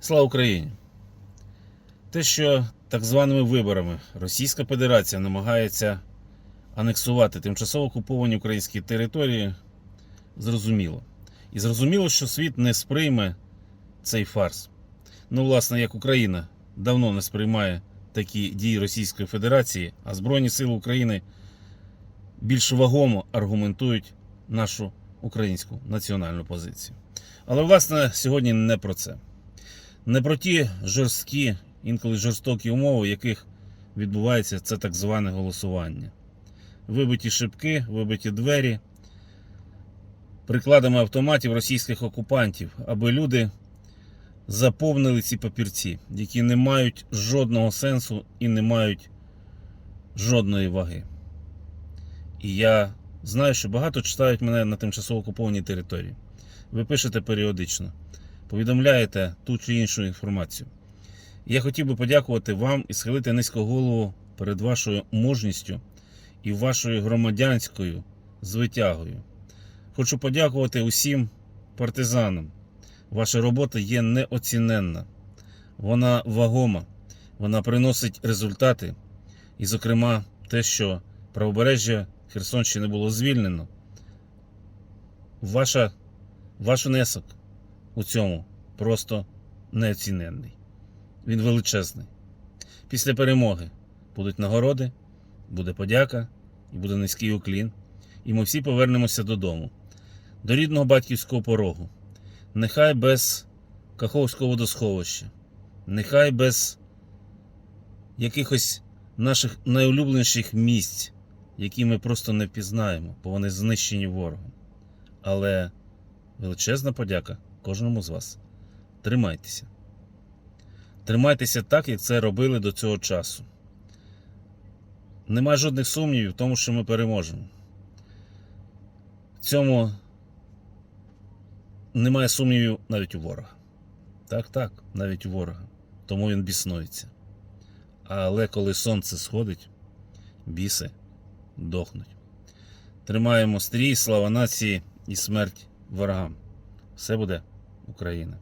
Слава Україні! Те, що так званими виборами Російська Федерація намагається анексувати тимчасово окуповані українські території, зрозуміло. І зрозуміло, що світ не сприйме цей фарс. Ну, власне, як Україна давно не сприймає такі дії Російської Федерації, а Збройні Сили України більш вагомо аргументують нашу українську національну позицію. Але, власне, сьогодні не про це. Не про ті жорсткі, інколи жорстокі умови, в яких відбувається це так зване голосування. Вибиті шибки, вибиті двері, прикладами автоматів російських окупантів, аби люди заповнили ці папірці, які не мають жодного сенсу і не мають жодної ваги. І я знаю, що багато читають мене на тимчасово окупованій території. Ви пишете періодично, повідомляєте ту чи іншу інформацію. Я хотів би подякувати вам і схилити низько голову перед вашою мужністю і вашою громадянською звитягою. Хочу подякувати усім партизанам. Ваша робота є неоціненна, вона вагома, вона приносить результати. І, зокрема, те, що правобережжя Херсонщини було звільнено. Ваша, ваш внесок у цьому просто неоціненний. Він величезний. Після перемоги будуть нагороди, буде подяка і буде низький уклін. І ми всі повернемося додому, до рідного батьківського порогу. Нехай без Каховського водосховища, нехай без якихось наших найулюбленіших місць, які ми просто не впізнаємо, бо вони знищені ворогом. Але величезна подяка кожному з вас. Тримайтеся. Тримайтеся так, як це робили до цього часу. Нема жодних сумнівів в тому, що ми переможемо. В цьому немає сумнівів навіть у ворога. Так, так, навіть у ворога. Тому він біснується. Але коли сонце сходить, біси дохнуть. Тримаємо стрій, слава нації і смерть ворогам. Все буде Україна.